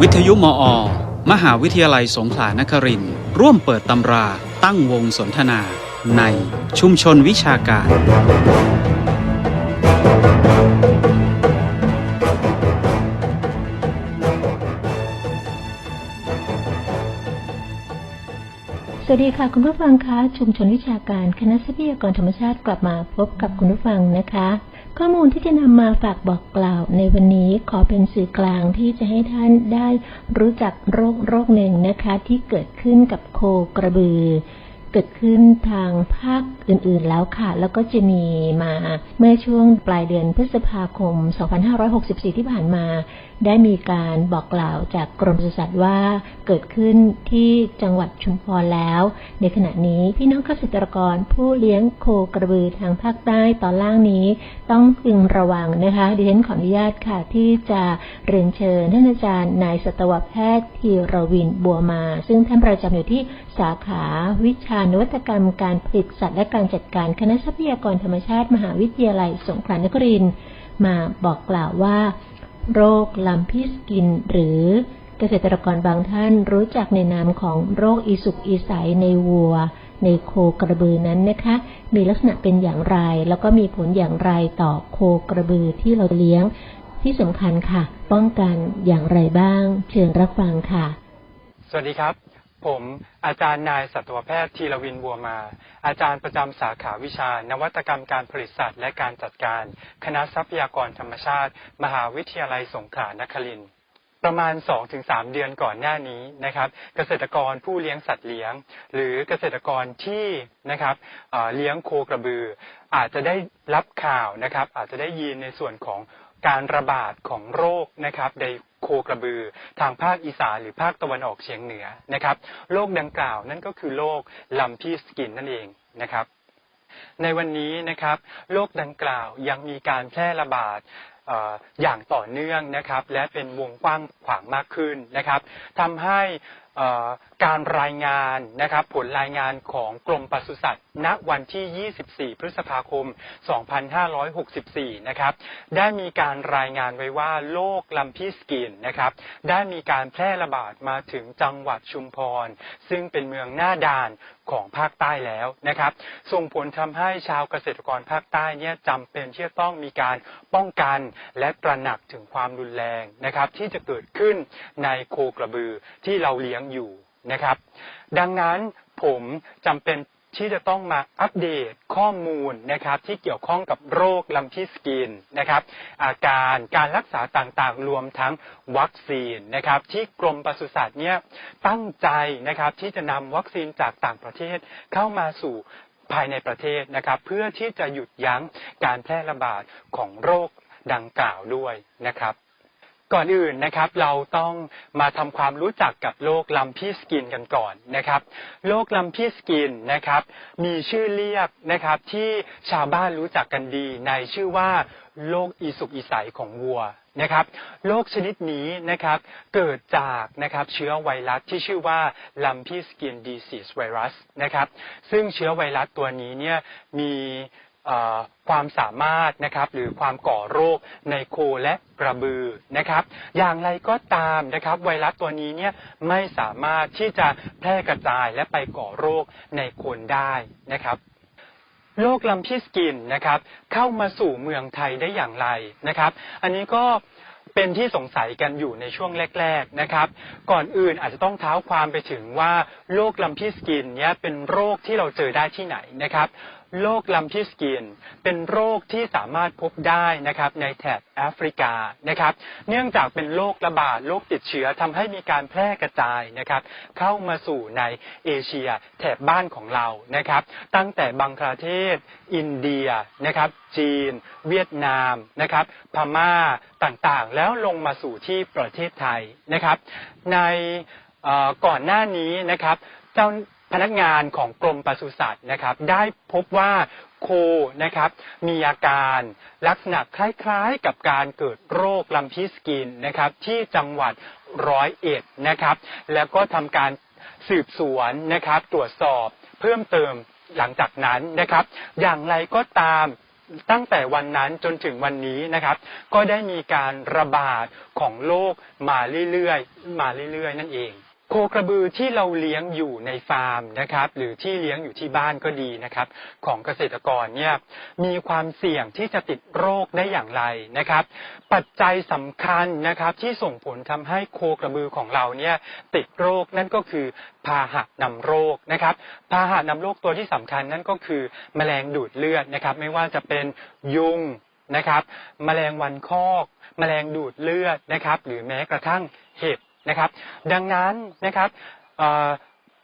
วิทยุมอ มหาวิทยาลัยสงขลานครินทร์ร่วมเปิดตำราตั้งวงสนทนา ในชุมชนวิชาการ สวัสดีค่ะคุณผู้ฟังคะ ชุมชนวิชาการคณะทรัพยากรธรรมชาติกลับมาพบกับคุณผู้ฟังนะคะ ข้อมูลที่จะนำมาฝากบอกกล่าวในวันนี้ขอเป็นสื่อกลางที่จะให้ท่านได้รู้จักโรคโรคหนึ่งนะคะ ที่เกิดขึ้นกับโคกระบือ เกิดขึ้นทางภาคอื่นๆแล้วค่ะ แล้วก็จะมีมาเมื่อช่วงปลายเดือนพฤษภาคม 2564 ที่ผ่านมา ได้มีการบอกกล่าวจากกรมปศุสัตว์ว่าเกิดขึ้นที่จังหวัดชุมพรแล้ว ในขณะนี้พี่น้องเกษตรกรผู้เลี้ยงโคกระบือทางภาคใต้ตอนล่างนี้ ต้องพึงระวังนะคะดิฉันขออนุญาตค่ะที่จะเรียนเชิญท่านอาจารย์นายสัตวแพทย์ธีรวินบัวมา ซึ่งท่านประจำอยู่ที่ สาขา วิชานวัตกรรมการผลิตสัตว์และการจัดการคณะทรัพยากรธรรมชาติ มหาวิทยาลัยสงขลานครินมาบอกกล่าวว่า โรคลัมพิสกินหรือเกษตรกรบางท่านรู้จักในนามของโรคอีสุกอีใสในวัว ในโคกระบือนั้นนะคะ มีลักษณะเป็นอย่างไร แล้วก็มีผลอย่างไรต่อโคกระบือที่เราเลี้ยงที่สำคัญค่ะ ป้องกันอย่างไรบ้าง เชิญรับฟังค่ะ สวัสดีครับ ผมอาจารย์นายสัตวแพทย์ธีรวินบัวมา อาจารย์ประจำสาขาวิชา นวัตกรรมการผลิตสัตว์และการจัดการ คณะทรัพยากรธรรมชาติ มหาวิทยาลัยสงขลานครินทร์ประมาณ 2-3 เดือนก่อนหน้านี้นะครับ เกษตรกรผู้เลี้ยงสัตว์เลี้ยง หรือเกษตรกรที่นะครับเเลี้ยงโคกระบือ อาจจะได้รับข่าวนะครับ อาจจะได้ยินในส่วนของการระบาดของโรคนะครับใน โคกระบือ ทางภาคอีสานหรือภาคตะวันออกเฉียงเหนือนะครับโรคดังกล่าวนั่นก็คือโรคลัมพีสกินนั่นเองนะครับ ในวันนี้นะครับโรคดังกล่าวยังมีการแพร่ระบาดออย่างต่อเนื่องนะครับ และเป็นวงกว้างขวางมากขึ้นนะครับทำให้การรายงานนะครับผลรายงานของกรมปศุสัตว์ ณวันที่ 24 พฤษภาคม 2564 นะครับ ได้มีการรายงานไว้ว่าโรคลัมพีสกินนะครับ ได้มีการแพร่ระบาดมาถึงจังหวัดชุมพร ซึ่งเป็นเมืองหน้าด่านของภาคใต้แล้วนะครับ ส่งผลทำให้ชาวเกษตรกรภาคใต้เนี่ยจำเป็นที่จะต้องมีการป้องกันและตระหนักถึงความรุนแรงนะครับ ที่จะเกิดขึ้นในโคกระบือที่เราเลี้ยงอยู่นะครับ ดังนั้นผมจำเป็นที่จะต้องมาอัปเดตข้อมูลนะครับ ที่เกี่ยวข้องกับโรคลัมพิสกินนะครับ อาการการรักษาต่างๆ รวมทั้งวัคซีนนะครับ ที่กรมปศุสัตว์เนี่ยตั้งใจนะครับที่จะนำวัคซีนจากต่างประเทศเข้ามาสู่ภายในประเทศนะครับ เพื่อที่จะหยุดยั้งการแพร่ระบาดของโรคดังกล่าวด้วยนะครับ ก่อนอื่นนะครับ เราต้องมาทำความรู้จักกับโรคลัมพีสกินกันก่อนนะครับโรคลัมพีสกินนะครับ มีชื่อเรียกนะครับที่ชาวบ้านรู้จักกันดีในชื่อว่าโรคอีสุกอีใสของวัวนะครับโรคชนิดนี้นะครับ เกิดจากนะครับเชื้อไวรัสที่ชื่อว่า lumpy skin disease virus นะครับ ซึ่งเชื้อไวรัสตัวนี้เนี่ยมี ความสามารถนะครับ หรือความก่อโรคในโคและกระบือนะครับ อย่างไรก็ตามนะครับ ไวรัสตัวนี้เนี่ยไม่สามารถที่จะแพร่กระจายและไปก่อโรคในคนได้นะครับโรคลัมพิสกินนะครับ เข้ามาสู่เมืองไทยได้อย่างไรนะครับ อันนี้ก็เป็นที่สงสัยกันอยู่ในช่วงแรก ๆนะครับ ก่อนอื่นอาจจะต้องเท้าความไปถึงว่าโรคลัมพิสกินเนี่ยเป็นโรคที่เราเจอได้ที่ไหนนะครับ โรคลัมพิสกิน เป็นโรคที่สามารถพบได้นะครับในแถบแอฟริกานะครับ เนื่องจากเป็นโรคระบาดโรคติดเชื้อทำให้มีการแพร่กระจายนะครับ เข้ามาสู่ในเอเชียแถบบ้านของเรานะครับ ตั้งแต่บังคลาเทศ อินเดียนะครับ จีน เวียดนามนะครับ พม่าต่างๆ แล้วลงมาสู่ที่ประเทศไทยนะครับ ในก่อนหน้านี้นะครับเจ้า พนักงานของกรมปศุสัตว์นะครับ ได้พบว่าโคนะครับ มีอาการลักษณะคล้ายๆกับการเกิดโรคลัมพิสกินนะครับ ที่จังหวัดร้อยเอ็ดนะครับ แล้วก็ทำการสืบสวนนะครับ ตรวจสอบเพิ่มเติมหลังจากนั้นนะครับ อย่างไรก็ตามตั้งแต่วันนั้นจนถึงวันนี้นะครับ ก็ได้มีการระบาดของโรคมาเรื่อยๆมาเรื่อยๆ นั่นเอง โคกระบือที่เราเลี้ยงอยู่ในฟาร์มนะครับ หรือที่เลี้ยงอยู่ที่บ้านก็ดีนะครับ ของเกษตรกรเนี่ยมีความเสี่ยงที่จะติดโรคได้อย่างไรนะครับ ปัจจัยสำคัญนะครับที่ส่งผลทำให้โคกระบือของเราเนี่ยติดโรคนั่นก็คือพาหะนำโรคนะครับ พาหะนำโรคตัวที่สำคัญนั่นก็คือแมลงดูดเลือดนะครับ ไม่ว่าจะเป็นยุงนะครับ แมลงวันคอก แมลงดูดเลือดนะครับ หรือแม้กระทั่งเห็บ นะครับ ดังนั้นนะครับ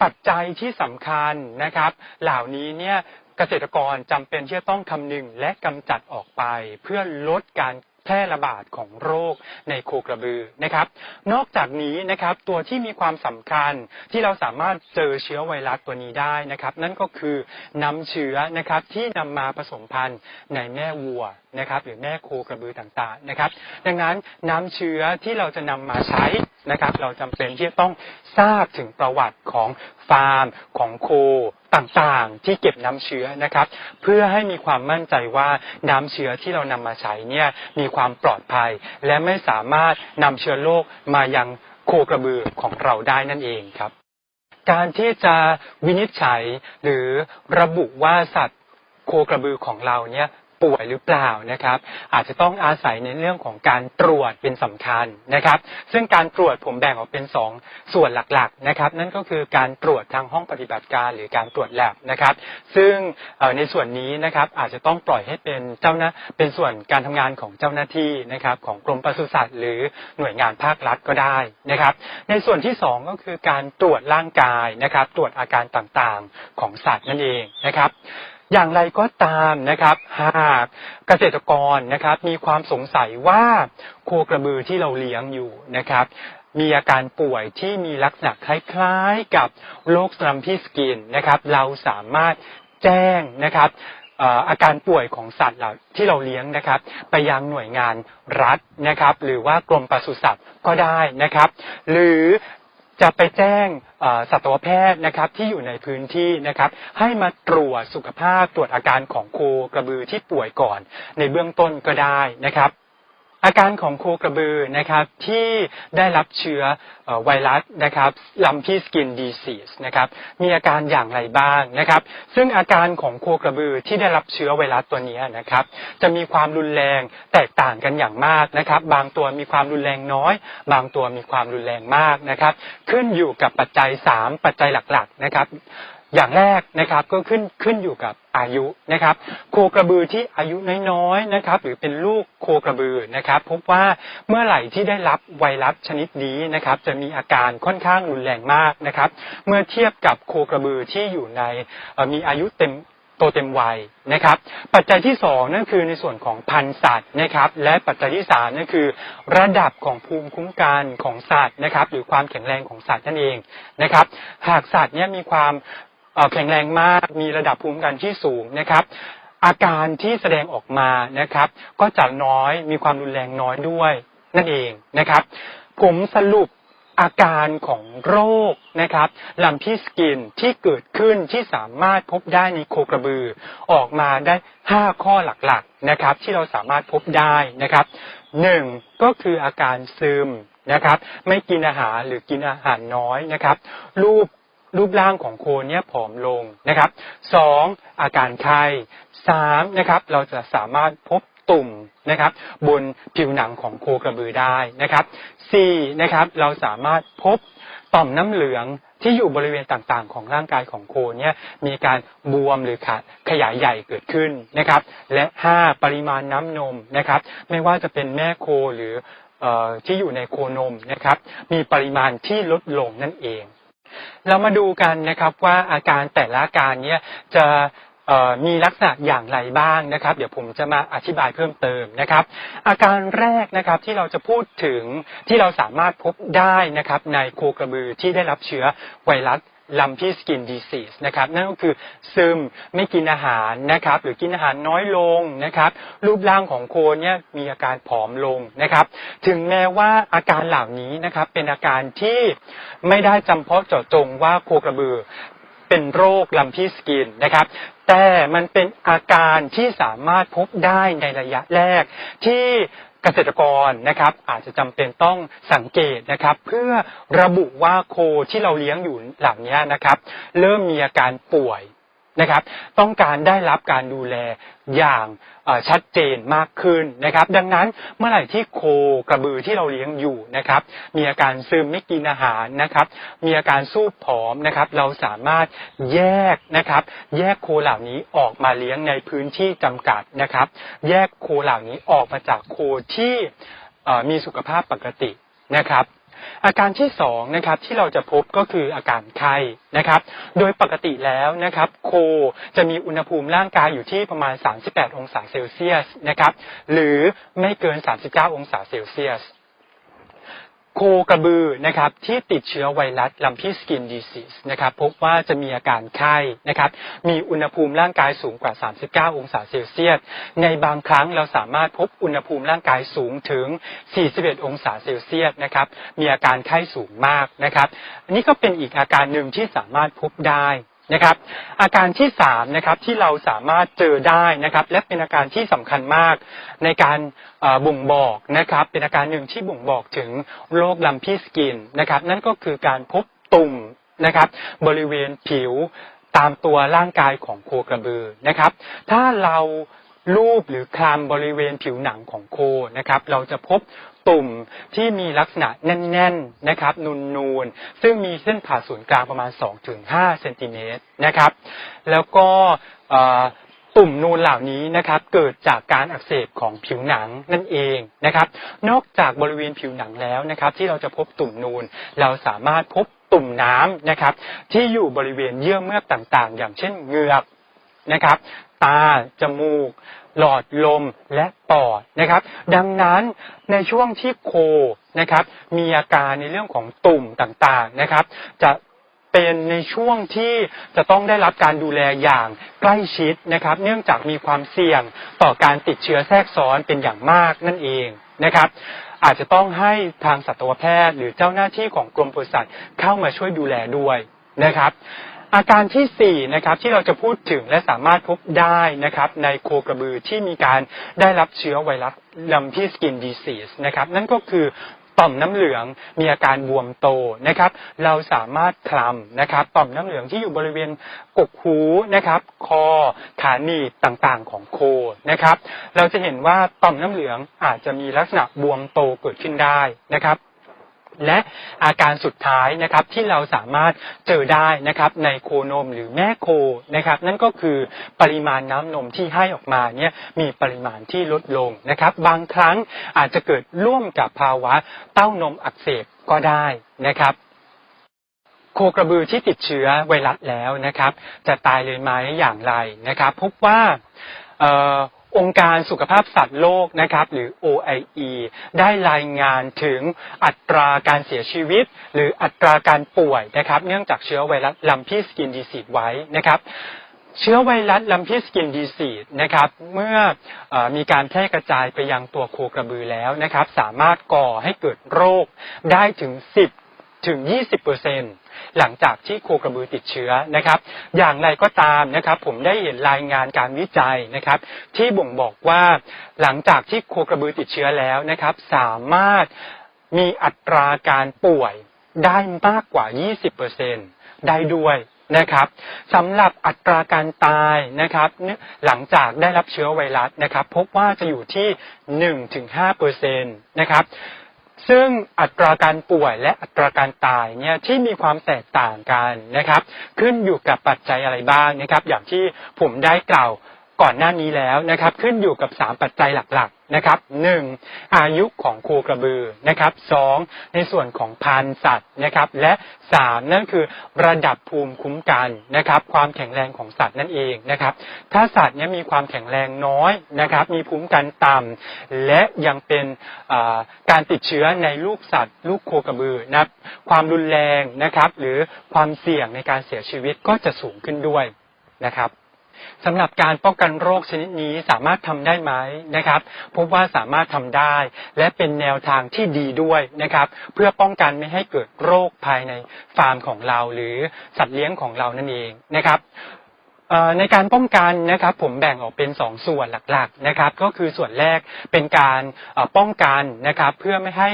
ปัจจัยที่สำคัญนะครับ เหล่านี้เนี่ยเกษตรกรจำเป็นที่จะต้องคำนึงและกำจัดออกไป เพื่อลดการ แพร่ระบาดของโรคในโคกระบือนะครับ นอกจากนี้นะครับตัวที่มีความสำคัญที่เราสามารถเจอเชื้อไวรัสตัวนี้ได้นะครับ นั่นก็คือน้ำเชื้อนะครับที่นำมาผสมพันธุ์ในแม่วัวนะครับ หรือแม่โคกระบือต่างๆนะครับ ดังนั้นน้ำเชื้อที่เราจะนำมาใช้นะครับ เราจำเป็นที่จะต้องทราบถึงประวัติของฟาร์มของโคต่างๆ ที่เก็บน้ำเชื้อนะครับ เพื่อให้มีความมั่นใจว่าน้ำเชื้อที่เรานำมาใช้เนี่ยมีความปลอดภัย และไม่สามารถนำเชื้อโรคมายังโคกระบือของเราได้นั่นเองครับ การที่จะวินิจฉัยหรือระบุว่าสัตว์โคกระบือของเราเนี่ย ป่วยหรือเปล่านะครับ อาจจะต้องอาศัยในเรื่องของการตรวจเป็นสำคัญนะครับ ซึ่งการตรวจผมแบ่งออกเป็นสองส่วนหลักๆนะครับ นั่นก็คือการตรวจทางห้องปฏิบัติการหรือการตรวจแลบนะครับ ซึ่งในส่วนนี้นะครับอาจจะต้องปล่อยให้เป็นเจ้าหน้าเป็นส่วนการทำงานของเจ้าหน้าที่นะครับของกรมปศุสัตว์หรือหน่วยงานภาครัฐก็ได้นะครับ ในส่วนที่สองก็คือการตรวจร่างกายนะครับ ตรวจอาการต่างๆของสัตว์นั่นเองนะครับ อย่างไรก็ตามนะครับหากเกษตรกรนะครับมีความสงสัยว่าโคกระบือที่เราเลี้ยงอยู่นะครับ มีอาการป่วยที่มีลักษณะคล้ายๆกับโรคสลัมพีสกินนะครับ เราสามารถแจ้งนะครับเอ่ออาการป่วยของสัตว์เหล่าที่เราเลี้ยงนะครับ ไปยังหน่วยงานรัฐนะครับ หรือว่ากรมปศุสัตว์ก็ได้นะครับ หรือ จะไปแจ้งสัตวแพทย์นะครับที่อยู่ในพื้นที่นะครับ ให้มาตรวจสุขภาพตรวจอาการของโคกระบือที่ป่วยก่อน ในเบื้องต้นก็ได้นะครับ อาการของโคกระบือนะครับที่ได้รับเชื้อไวรัสนะครับลัมพีสกินดีซีสนะครับมีอาการอย่างไรบ้างนะครับ ซึ่งอาการของโคกระบือที่ได้รับเชื้อไวรัสตัวนี้นะครับ จะมีความรุนแรงแตกต่างกันอย่างมากนะครับ บางตัวมีความรุนแรงน้อย บางตัวมีความรุนแรงมากนะครับ ขึ้นอยู่กับปัจจัย 3 ปัจจัยหลักๆนะครับ อย่างแรกนะครับก็ขึ้นขึ้นอยู่กับอายุนะครับ โคกระบือที่อายุน้อยๆนะครับ หรือเป็นลูกโคกระบือนะครับ พบว่าเมื่อไหร่ที่ได้รับไวรัสชนิดนี้นะครับ จะมีอาการค่อนข้างรุนแรงมากนะครับ เมื่อเทียบกับโคกระบือที่อยู่ในมีอายุเต็มโตเต็มวัยนะครับ ปัจจัยที่สองนั่นคือในส่วนของพันธุ์สัตว์นะครับ และปัจจัยที่สามนั่นคือ ระดับของภูมิคุ้มกันของสัตว์นะครับ หรือความแข็งแรงของสัตว์นั่นเองนะครับ หากสัตว์เนี่ยมีความ แข็งแรงมาก มีระดับภูมิคุ้มกันที่สูงนะครับ อาการที่แสดงออกมานะครับ ก็จะน้อยมีความรุนแรงน้อยด้วยนั่นเองนะครับ ผมสรุปอาการของโรคนะครับลัมพีสกินที่เกิดขึ้นที่สามารถพบได้ในโคกระบือ ออกมาได้ 5 ข้อหลักๆนะครับ ที่เราสามารถพบได้นะครับหนึ่งก็คืออาการซึมนะครับ ไม่กินอาหารหรือกินอาหารน้อยนะครับ รูป รูปร่างของโคเนี่ยผอมลงนะครับสองอาการไข้สามนะครับ เราจะสามารถพบตุ่มนะครับ บนผิวหนังของโคกระบือได้นะครับสี่นะครับเราสามารถพบต่อมน้ำเหลืองที่อยู่บริเวณต่างๆ ของร่างกายของโคเนี่ยมีการบวมหรือขาดขยายใหญ่เกิดขึ้นนะครับ และห้าปริมาณน้ำนมนะครับ ไม่ว่าจะเป็นแม่โคหรือออที่อยู่ในโคนมนะครับ มีปริมาณที่ลดลงนั่นเอง เรามาดูกันนะครับว่าอาการแต่ละอาการเนี้ยจะมีลักษณะอย่างไรบ้างนะครับ เดี๋ยวผมจะมาอธิบายเพิ่มเติมนะครับ อาการแรกนะครับที่เราจะพูดถึงที่เราสามารถพบได้นะครับในโคกระบือที่ได้รับเชื้อไวรัส ลัมพีสกินดีซีสนะครับนั่นก็คือซึมไม่กินอาหารนะครับหรือกินอาหารน้อยลงนะครับ รูปร่างของโคเนี่ยมีอาการผอมลงนะครับ ถึงแม้ว่าอาการเหล่านี้นะครับเป็นอาการที่ไม่ได้จำเพาะเจาะจงว่าโคกระบือ เป็นโรคลัมพีสกินนะครับ แต่มันเป็นอาการที่สามารถพบได้ในระยะแรก ที่เกษตรกรนะครับ อาจจะจำเป็นต้องสังเกตนะครับ เพื่อระบุว่าโคที่เราเลี้ยงอยู่เหล่านี้นะครับ เริ่มมีอาการป่วย นะครับ ต้องการได้รับการดูแลอย่างชัดเจนมากขึ้นนะครับ ดังนั้นเมื่อไหร่ที่โคกระบือที่เราเลี้ยงอยู่นะครับ มีอาการซึมไม่กินอาหารนะครับ มีอาการสู้ผอมนะครับ เราสามารถแยกนะครับ แยกโคเหล่านี้ออกมาเลี้ยงในพื้นที่จำกัดนะครับ แยกโคเหล่านี้ออกมาจากโคที่มีสุขภาพปกตินะครับ อาการที่สองนะครับที่เราจะพบก็คืออาการไข้นะครับ โดยปกติแล้วนะครับโคจะมีอุณหภูมิร่างกายอยู่ที่ประมาณ 38 องศาเซลเซียสนะครับหรือไม่เกิน 39 องศาเซลเซียส โคกระบือนะครับที่ติดเชื้อไวรัสลัมพีสกินดีซีสนะครับพบว่าจะมีอาการไข้นะครับมีอุณหภูมิร่างกายสูงกว่า 39 องศาเซลเซียส ในบางครั้งเราสามารถพบอุณหภูมิร่างกายสูงถึง 41 องศาเซลเซียสนะครับมีอาการไข้สูงมากนะครับอันนี้ก็เป็นอีกอาการหนึ่งที่สามารถพบได้ นะครับ อาการที่สามนะครับที่เราสามารถเจอได้นะครับ และเป็นอาการที่สำคัญมากในการบ่งบอกนะครับ เป็นอาการหนึ่งที่บ่งบอกถึงโรคลัมพีสกินนะครับ นั่นก็คือการพบตุ่มนะครับ บริเวณผิวตามตัวร่างกายของโคกระบือนะครับ ถ้าเราลูบหรือคลำบริเวณผิวหนังของโคนะครับ เราจะพบ ตุ่มที่มีลักษณะแน่นๆนะครับนูนๆ ซึ่งมีเส้นผ่าศูนย์กลางประมาณ 2-5เซนติเมตรนะครับ แล้วก็ตุ่มนูนเหล่านี้นะครับเกิดจากการอักเสบของผิวหนังนั่นเองนะครับ นอกจากบริเวณผิวหนังแล้วนะครับ ที่เราจะพบตุ่มนูนเราสามารถพบตุ่มน้ำนะครับ ที่อยู่บริเวณเยื่อเมือกต่างๆ อย่างเช่นเหงือกนะครับ ตา จมูก หลอดลมและปอดนะครับ ดังนั้นในช่วงที่โคนะครับ มีอาการในเรื่องของตุ่มต่างๆนะครับ จะเป็นในช่วงที่จะต้องได้รับการดูแลอย่างใกล้ชิดนะครับ เนื่องจากมีความเสี่ยงต่อการติดเชื้อแทรกซ้อนเป็นอย่างมากนั่นเองนะครับอาจจะต้องให้ทางสัตวแพทย์ หรือเจ้าหน้าที่ของกรมปศุสัตว์เข้ามาช่วยดูแลด้วยนะครับ อาการที่สี่นะครับที่เราจะพูดถึงและสามารถพบได้นะครับในโคกระบือที่มีการได้รับเชื้อไวรัสลัมพีสกินดีซีสนะครับนั่นก็คือต่อมน้ำเหลืองมีอาการบวมโตนะครับ เราสามารถคลำนะครับ ต่อมน้ำเหลืองที่อยู่บริเวณกกหูนะครับ คอขาหนีบต่างๆของโคนะครับ เราจะเห็นว่าต่อมน้ำเหลืองอาจจะมีลักษณะบวมโตเกิดขึ้นได้นะครับ และอาการสุดท้ายนะครับที่เราสามารถเจอได้นะครับในโคนมหรือแม่โคนะครับนั่นก็คือปริมาณน้ำนมที่ให้ออกมาเนี่ยมีปริมาณที่ลดลงนะครับ บางครั้งอาจจะเกิดร่วมกับภาวะเต้านมอักเสบก็ได้นะครับโคกระบือที่ติดเชื้อไวรัสแล้วนะครับ จะตายเลยไหมอย่างไรนะครับ พบว่า องค์การสุขภาพสัตว์โลกนะครับ หรือ OIE ได้รายงานถึงอัตราการเสียชีวิต หรืออัตราการป่วยนะครับ เนื่องจากเชื้อไวรัสลัมพีสกินดีซีไว้นะครับเชื้อไวรัสลัมพีสกินดีซีดนะครับเมื่อออมีการแพร่กระจายไปยังตัวโคกระบือแล้วนะครับ สามารถก่อให้เกิดโรคได้ถึง 10 ถึง 20เปอร์เซ็นหลังจากที่โคกระบือติดเชื้อนะครับ อย่างไรก็ตามนะครับผมได้เห็นรายงานการวิจัยนะครับ ที่บ่งบอกว่าหลังจากที่โคกระบือติดเชื้อแล้วนะครับ สามารถมีอัตราการป่วยได้มากกว่า 20%ได้ด้วยนะครับสำหรับอัตราการตายนะครับเนื่อหลังจากได้รับเชื้อไวรัสนะครับ พบว่าจะอยู่ที่ 1-5%นะครับ ซึ่งอัตราการป่วยและอัตราการตายเนี่ยที่มีความแตกต่างกันนะครับ ขึ้นอยู่กับปัจจัยอะไรบ้างนะครับ อย่างที่ผมได้กล่าว ก่อนหน้านี้แล้วนะครับ ขึ้นอยู่กับ 3 ปัจจัยหลักๆนะครับ 1. อายุของโคกระบือนะครับ 2. ในส่วนของพันธุ์สัตว์นะครับ และ 3. นั่นคือระดับภูมิคุ้มกันนะครับ ความแข็งแรงของสัตว์นั่นเองนะครับ ถ้าสัตว์นี่ยมีความแข็งแรงน้อยนะครับ มีภูมิคุ้มกันต่ำและยังเป็นการติดเชื้อในลูกสัตว์ ลูกโคกระบือนะความรุนแรงนะครับ หรือความเสี่ยงในการเสียชีวิตก็จะสูงขึ้นด้วยนะครับ สำหรับการป้องกันโรคชนิดนี้สามารถทำได้ไหมนะครับพบว่าสามารถทำได้ และเป็นแนวทางที่ดีด้วยนะครับ เพื่อป้องกันไม่ให้เกิดโรคภายในฟาร์มของเรา หรือสัตว์เลี้ยงของเรานั่นเองนะครับ ในการป้องกันนะครับผมแบ่งออกเป็นสองส่วนหลักๆนะครับก็คือส่วนแรกเป็นการป้องกันนะครับเพื่อไม่ให้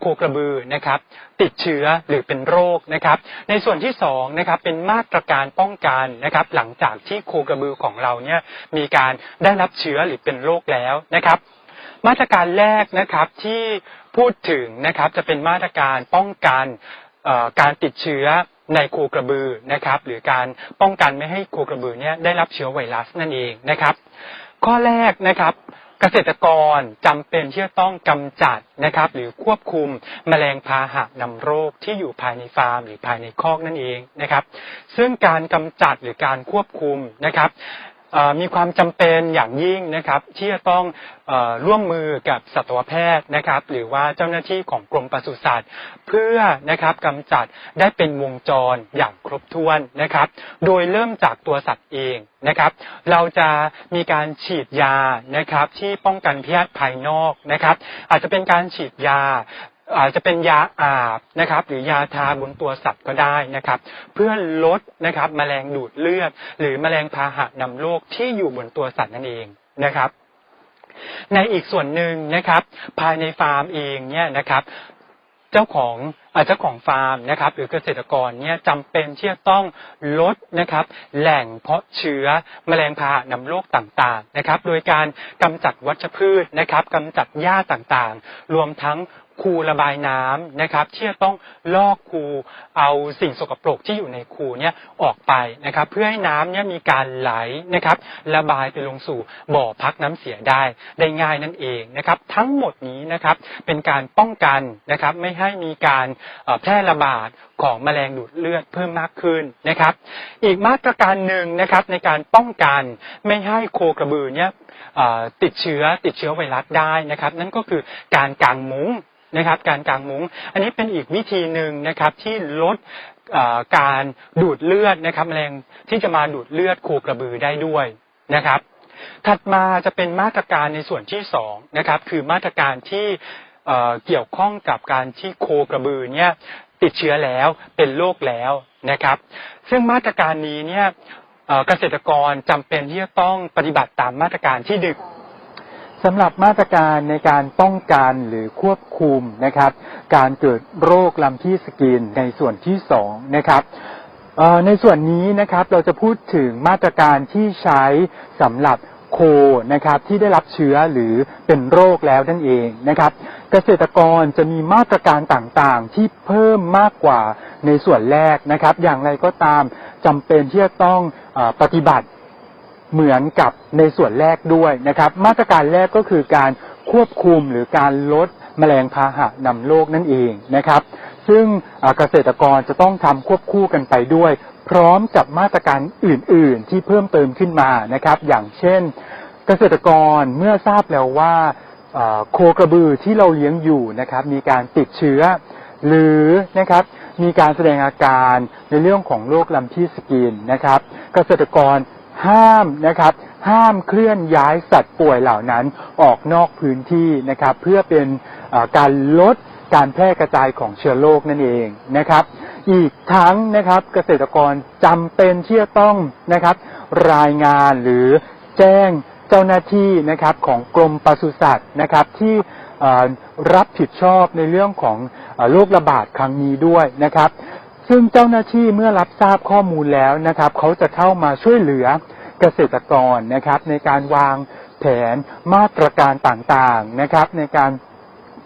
โคกระบือนะครับติดเชื้อหรือเป็นโรคนะครับในส่วนที่สองนะครับเป็นมาตรการป้องกันนะครับหลังจากที่โคกระบือของเราเนี่ยมีการได้รับเชื้อหรือเป็นโรคแล้วนะครับมาตรการแรกนะครับที่พูดถึงนะครับจะเป็นมาตรการป้องกัน การติดเชื้อในโคกระบือนะครับหรือการป้องกันไม่ให้โคกระบือเนี่ยได้รับเชื้อไวรัสนั่นเองนะครับ ข้อแรกนะครับเกษตรกรจำเป็นที่จะต้องกำจัดนะครับหรือควบคุมแมลงพาหะนำโรคที่อยู่ภายในฟาร์ม หรือภายในคอกนั่นเองนะครับ ซึ่งการกำจัดหรือการควบคุมนะครับ มีความจำเป็นอย่างยิ่งนะครับ ที่จะต้องอร่วมมือกับสัตวแพทย์นะครับ หรือว่าเจ้าหน้าที่ของกรมปศุสัตว์ เพื่อนะครับกำจัดได้เป็นวงจรอย่างครบถ้วนนะครับ โดยเริ่มจากตัวสัตว์เองนะครับ เราจะมีการฉีดยานะครับ ที่ป้องกันพยาธิภายนอกนะครับ อาจจะเป็นการฉีดยา อาจจะเป็นยาอาบนะครับ หรือยาทาบนตัวสัตว์ก็ได้นะครับ เพื่อลดนะครับแมลงดูดเลือด หรือแมลงพาหะนำโรคที่อยู่บนตัวสัตว์นั่นเองนะครับ ในอีกส่วนหนึ่งนะครับ ภายในฟาร์มเองเนี่ยนะครับ เจ้าของอาเจ้าของฟาร์มนะครับ หรือเกษตรกรเนี่ยจำเป็นที่จะต้องลดนะครับ แหล่งเพาะเชื้อแมลงพาหะนำโรคต่างๆนะครับ โดยการกำจัดวัชพืชนะครับกำจัดหญ้าต่างๆ รวมทั้ง คูระบายน้ำนะครับ ที่จะต้องลอกคูเอาสิ่งสกปรกที่อยู่ในคูเนี่ยออกไปนะครับ เพื่อให้น้ำเนี่ยมีการไหลนะครับ ระบายไปลงสู่บ่อพักน้ำเสียได้ได้ง่ายนั่นเองนะครับ ทั้งหมดนี้นะครับเป็นการป้องกันนะครับ ไม่ให้มีการแพร่ระบาดของแมลงดูดเลือดเพิ่มมากขึ้นนะครับ อีกมาตรการหนึ่งนะครับในการป้องกันไม่ให้โคกระบือเนี่ยติดเชื้อติดเชื้อไวรัสได้นะครับ นั่นก็คือการกางมุ้ง นะครับ การกางมุ้ง อันนี้เป็นอีกวิธีหนึ่งนะครับที่ลดการดูดเลือดนะครับแมลงที่จะมาดูดเลือดโคกระบือได้ด้วยนะครับ ถัดมาจะเป็นมาตรการในส่วนที่สองนะครับ คือมาตรการที่เเกี่ยวข้องกับการที่โคกระบือเนี่ยติดเชื้อแล้วเป็นโรคแล้วนะครับ ซึ่งมาตรการนี้เนี่ยเอ่อเกษตรกรจำเป็นที่จะต้องปฏิบัติตามมาตรการที่ดึก สำหรับมาตรการในการป้องกันหรือควบคุมนะครับ การเกิดโรคลำที่สกินในส่วนที่สองนะครับในส่วนนี้นะครับเราจะพูดถึงมาตรการที่ใช้สำหรับโคนะครับที่ได้รับเชื้อหรือเป็นโรคแล้วนั่นเองนะครับ เกษตรกรจะมีมาตรการต่างๆ ที่เพิ่มมากกว่าในส่วนแรกนะครับ อย่างไรก็ตามจำเป็นที่จะต้องอปฏิบัติ เหมือนกับในส่วนแรกด้วยนะครับ มาตรการแรกก็คือการควบคุมหรือการลดแมลงพาหะนำโรคนั่นเองนะครับ ซึ่งเกษตรกรจะต้องทำควบคู่กันไปด้วย พร้อมกับมาตรการอื่น ๆ ที่เพิ่มเติมขึ้นมานะครับ อย่างเช่น เกษตรกรเมื่อทราบแล้วว่าโคกระบือที่เราเลี้ยงอยู่นะครับ มีการติดเชื้อ หรือนะครับมีการแสดงอาการในเรื่องของโรคลำที่สกินนะครับ เกษตรกร ห้ามนะครับ ห้ามเคลื่อนย้ายสัตว์ป่วยเหล่านั้นออกนอกพื้นที่นะครับ เพื่อเป็นการลดการแพร่กระจายของเชื้อโรคนั่นเองนะครับ อีกทั้งนะครับเกษตรกรจำเป็นที่จะต้องนะครับ รายงานหรือแจ้งเจ้าหน้าที่นะครับของกรมปศุสัตว์นะครับที่รับผิดชอบในเรื่องของโรคระบาดครั้งนี้ด้วยนะครับ ซึ่งเจ้าหน้าที่เมื่อรับทราบข้อมูลแล้วนะครับ เขาจะเข้ามาช่วยเหลือเกษตรกรนะครับ ในการวางแผนมาตรการต่างๆนะครับ ในการ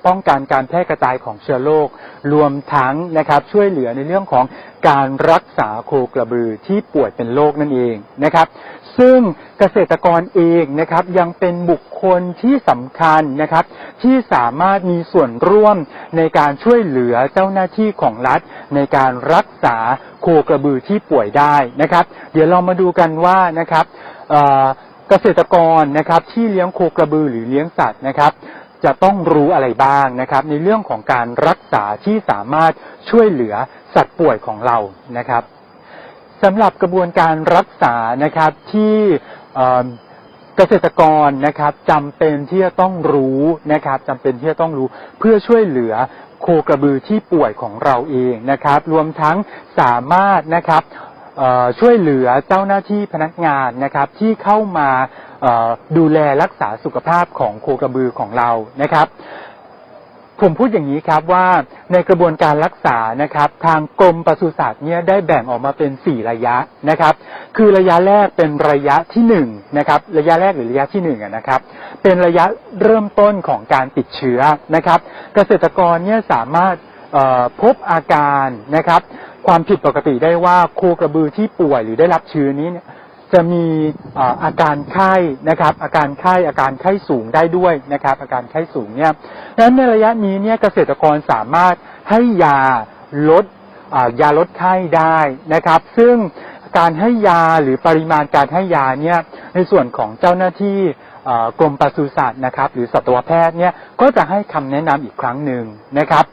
ป้องกันการแพร่กระจายของเชื้อโรครวมทั้งนะครับช่วยเหลือในเรื่องของการรักษาโคกระบือที่ป่วยเป็นโรคนั่นเองนะครับ ซึ่งเกษตรกรเองนะครับยังเป็นบุคคลที่สำคัญนะครับ ที่สามารถมีส่วนร่วมในการช่วยเหลือเจ้าหน้าที่ของรัฐ ในการรักษาโคกระบือที่ป่วยได้นะครับ เดี๋ยวเรามาดูกันว่านะครับเเกษตรกรนะครับที่เลี้ยงโคกระบือหรือเลี้ยงสัตว์นะครับจะต้องรู้อะไรบ้างนะครับ ในเรื่องของการรักษาที่สามารถช่วยเหลือสัตว์ป่วยของเรานะครับ สำหรับกระบวนการรักษานะครับที่เกษตรกรนะครับจำเป็นที่จะต้องรู้นะครับจำเป็นที่จะต้องรู้เพื่อช่วยเหลือโคกระบือที่ป่วยของเราเองนะครับ รวมทั้งสามารถนะครับช่วยเหลือเจ้าหน้าที่พนักงานนะครับที่เข้ามาดูแลรักษาสุขภาพของโคกระบือของเรานะครับ ผมพูดอย่างนี้ครับว่าในกระบวนการรักษานะครับ ทางกรมปศุสัตว์เนี่ยได้แบ่งออกมาเป็น 4 ระยะนะครับ คือระยะแรกเป็นระยะที่1นะครับระยะแรกหรือระยะที่1นะครับ เป็นระยะเริ่มต้นของการติดเชื้อนะครับ เกษตรกรเนี่ยสามารถพบอาการนะครับ ความผิดปกติได้ว่าโคกระบือที่ป่วยหรือได้รับเชื้อนี้เนี่ย จะมีอาการไข้นะครับ อาการไข้อาการไข้สูงได้ด้วยนะครับ อาการไข้สูงเนี่ยดังนั้นในระยะนี้เนี่ยเกษตรกรสามารถให้ยาลดยาลดไข้ได้นะครับ ซึ่งการให้ยาหรือปริมาณการให้ยาเนี่ยในส่วนของเจ้าหน้าที่กรมปศุสัตว์นะครับ หรือสัตวแพทย์เนี่ยก็จะให้คำแนะนำอีกครั้งหนึ่งนะครับ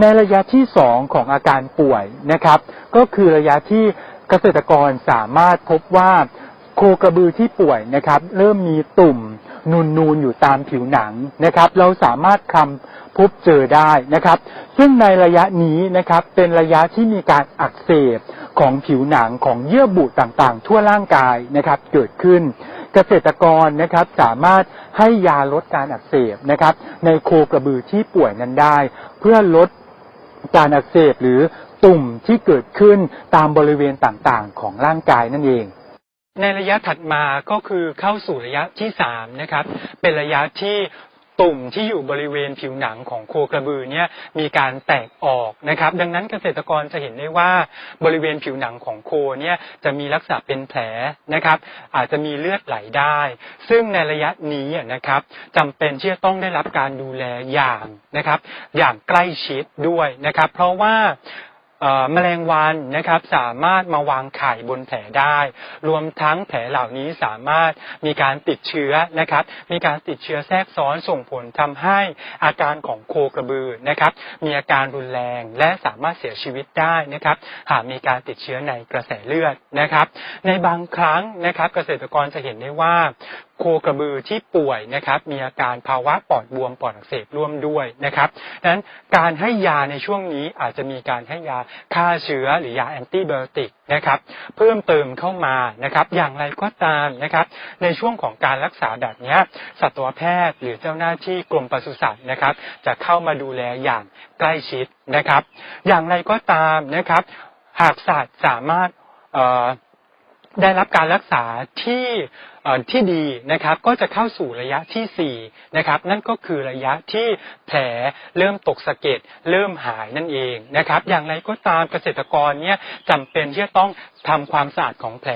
ในระยะที่สองของอาการป่วยนะครับ ก็คือระยะที่เกษตรกรสามารถพบว่า โคกระบือที่ป่วยนะครับเริ่มมีตุ่มนูนนูนๆอยู่ตามผิวหนังนะครับ เราสามารถคำพบเจอได้นะครับ ซึ่งในระยะนี้นะครับเป็นระยะที่มีการอักเสบของผิวหนังของเยื่อบุต่างๆ ทั่วร่างกายนะครับเกิดขึ้น เกษตรกรนะครับสามารถให้ยาลดการอักเสบนะครับ ในโคกระบือที่ป่วยนั้นได้ เพื่อลดการอักเสบหรือตุ่มที่เกิดขึ้นตามบริเวณต่างๆ ของร่างกายนั่นเอง ในระยะถัดมาก็คือเข้าสู่ระยะที่สามนะครับ เป็นระยะที่ตุ่มที่อยู่บริเวณผิวหนังของโคกระบือเนี่ยมีการแตกออกนะครับ ดังนั้นเกษตรกรจะเห็นได้ว่าบริเวณผิวหนังของโคเนี่ยจะมีลักษณะเป็นแผลนะครับ อาจจะมีเลือดไหลได้ ซึ่งในระยะนี้นะครับจำเป็นที่จะต้องได้รับการดูแลอย่างนะครับ อย่างใกล้ชิดด้วยนะครับ เพราะว่า แมลงวันนะครับ สามารถมาวางไข่บนแผลได้ รวมทั้งแผลเหล่านี้สามารถมีการติดเชื้อนะครับ มีการติดเชื้อแทรกซ้อนส่งผลทำให้อาการของโคกระบือนะครับ มีอาการรุนแรงและสามารถเสียชีวิตได้นะครับ หากมีการติดเชื้อในกระแสเลือดนะครับ ในบางครั้งนะครับ เกษตรกรจะเห็นได้ว่า โคกระบือที่ป่วยนะครับ มีอาการภาวะปอดบวมปอดอักเสบร่วมด้วยนะครับดังนั้นการให้ยาในช่วงนี้อาจจะมีการให้ยาฆ่าเชื้อหรือยาแอนติไบโอติกนะครับ เพิ่มเติมเข้ามานะครับ อย่างไรก็ตามนะครับ ในช่วงของการรักษาแบบนี้สัตวแพทย์หรือเจ้าหน้าที่กรมปศุสัตว์นะครับ จะเข้ามาดูแลอย่างใกล้ชิดนะครับ อย่างไรก็ตามนะครับ หากสัตว์สามารถ ได้รับการรักษาที่ที่ดีนะครับ ก็จะเข้าสู่ระยะที่4นะครับ นั่นก็คือระยะที่แผลเริ่มตกสะเก็ดเริ่มหายนั่นเองนะครับ อย่างไรก็ตามเกษตรกรเนี่ยจำเป็นที่จะต้องทำความสะอาดของแผล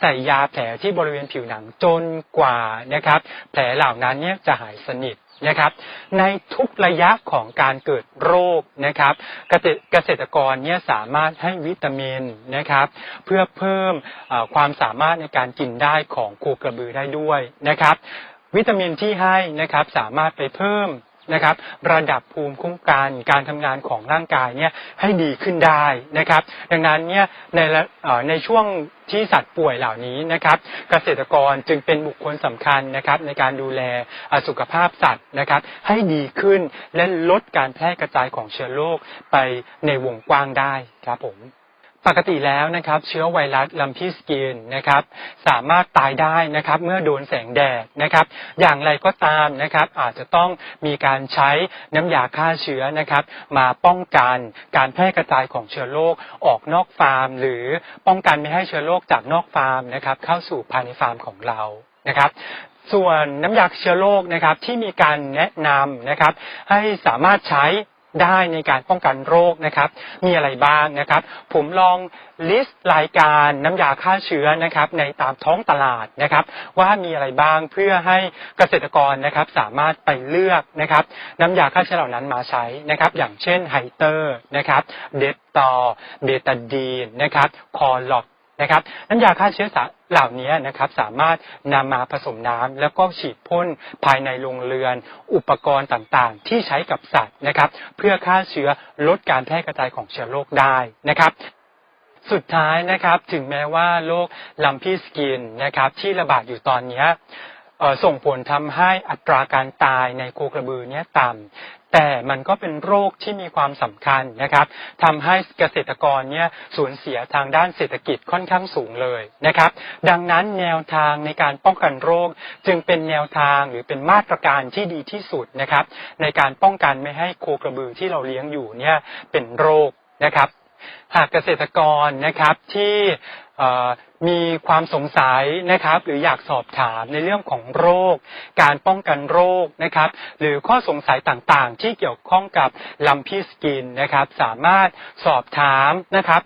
ใส่ยาแผลที่บริเวณผิวหนังจนกว่านะครับ แผลเหล่านั้นเนี่ยจะหายสนิท นะครับ ในทุกระยะของการเกิดโรคนะครับ เกษตรกรเนี่ยสามารถให้วิตามินนะครับ เพื่อเพิ่มความสามารถในการกินได้ของโคกระบือได้ด้วยนะครับ วิตามินที่ให้นะครับสามารถไปเพิ่ม นะครับ ระดับภูมิคุ้มกันการทำงานของร่างกายเนี่ยให้ดีขึ้นได้นะครับ ดังนั้นเนี่ยในในช่วงที่สัตว์ป่วยเหล่านี้นะครับ เกษตรกรจึงเป็นบุคคลสำคัญนะครับ ในการดูแลสุขภาพสัตว์นะครับ ให้ดีขึ้นและลดการแพร่กระจายของเชื้อโรคไปในวงกว้างได้ครับผม ปกติแล้วนะครับ เชื้อไวรัสลัมพีสกินนะครับ สามารถตายได้นะครับ เมื่อโดนแสงแดดนะครับ อย่างไรก็ตามนะครับ อาจจะต้องมีการใช้น้ำยาฆ่าเชื้อนะครับ มาป้องกันการแพร่กระจายของเชื้อโรคออกนอกฟาร์ม หรือป้องกันไม่ให้เชื้อโรคจากนอกฟาร์มนะครับ เข้าสู่ภายในฟาร์มของเรานะครับส่วนน้ำยาเชื้อโรคนะครับที่มีการแนะนำนะครับ ให้สามารถใช้ ได้ในการป้องกันโรคนะครับ มีอะไรบ้างนะครับ ผมลองลิสต์รายการน้ำยาฆ่าเชื้อนะครับ ในตามท้องตลาดนะครับ ว่ามีอะไรบ้างเพื่อให้เกษตรกรนะครับสามารถไปเลือกนะครับ น้ำยาฆ่าเชื้อเหล่านั้นมาใช้นะครับ อย่างเช่นไฮเตอร์นะครับ เดตตอเบตาดีนนะครับ คอลอด นะครับน้ำยาฆ่าเชื้อสาเหล่านี้นะครับสามารถนำมาผสมน้ำแล้วก็ฉีดพ่นภายในโรงเรือน อุปกรณ์ต่างๆ ที่ใช้กับสัตว์นะครับ เพื่อฆ่าเชื้อลดการแพร่กระจายของเชื้อโรคได้นะครับสุดท้ายนะครับถึงแม้ว่าโรคลัมพีสกินนะครับที่ระบาดอยู่ตอนนี้ ส่งผลทำให้อัตราการตายในโคกระบือเนี่ยต่ำแต่มันก็เป็นโรคที่มีความสำคัญนะครับทำให้เกษตรกรเนี่ยสูญเสียทางด้านเศรษฐกิจค่อนข้างสูงเลยนะครับ ดังนั้นแนวทางในการป้องกันโรคจึงเป็นแนวทางหรือเป็นมาตรการที่ดีที่สุดนะครับ ในการป้องกันไม่ให้โคกระบือที่เราเลี้ยงอยู่เนี่ยเป็นโรคนะครับ หากเกษตรกรนะครับที่ มีความสงสัยนะครับ หรืออยากสอบถามในเรื่องของโรค การป้องกันโรคนะครับ หรือข้อสงสัยต่างๆ ที่เกี่ยวข้องกับลัมพีสกินนะครับ สามารถสอบถามนะครับ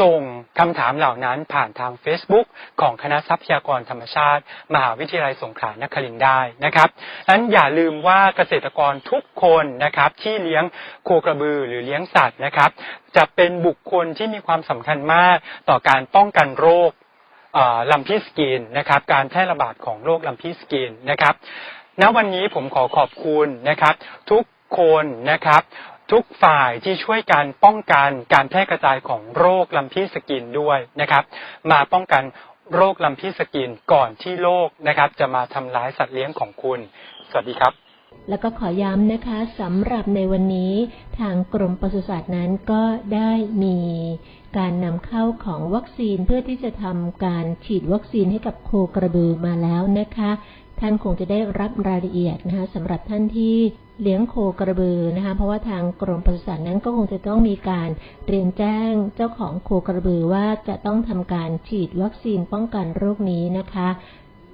ส่งคำถามเหล่านั้นผ่านทาง Facebook ของคณะทรัพยากรธรรมชาติ มหาวิทยาลัยสงขลานครินได้นะครับนั้นอย่าลืมว่าเกษตรกรทุกคนนะครับที่เลี้ยงโคกระบือหรือเลี้ยงสัตว์นะครับ จะเป็นบุคคลที่มีความสำคัญมากต่อการป้องกันโรคลัมพีสกินนะครับการแพร่ระบาดของโรคลัมพีสกินนะครับณวันนี้ผมขอขอบคุณนะครับ ทุกคนนะครับ ทุกฝ่ายที่ช่วยกันป้องกันการแพร่กระจายของโรคลัมพีสกินด้วยนะครับ มาป้องกันโรคลัมพีสกินก่อนที่โรคนะครับ จะมาทำร้ายสัตว์เลี้ยงของคุณ สวัสดีครับแล้วก็ขอย้ำนะคะสำหรับในวันนี้ทางกรมปศุสัตว์นั้นก็ได้มีการนำเข้าของวัคซีนเพื่อที่จะทำการฉีดวัคซีนให้กับโคกระบือมาแล้วนะคะ ท่านคงจะได้รับรายละเอียดนะคะสำหรับท่านที่ เลี้ยงโคกระบือนะคะเพราะว่าทางกรมปศุสัตว์นั้นก็คงจะต้องมีการเรียนแจ้งเจ้าของโคกระบือว่าจะต้องทำการฉีดวัคซีนป้องกันโรคนี้นะคะ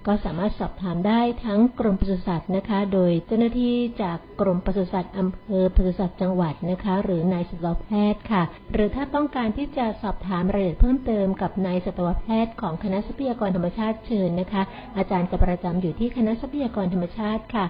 ก็สามารถสอบถามได้ทั้งกรมปศุสัตว์นะคะ โดยเจ้าหน้าที่จากกรมปศุสัตว์อำเภอปศุสัตว์จังหวัดนะคะ หรือนายสัตวแพทย์ค่ะ หรือถ้าต้องการที่จะสอบถามรายละเอียดเพิ่มเติมกับนายสัตวแพทย์ของคณะทรัพยากรธรรมชาติเชิญนะคะ อาจารย์จะประจำอยู่ที่คณะทรัพยากรธรรมชาติค่ะ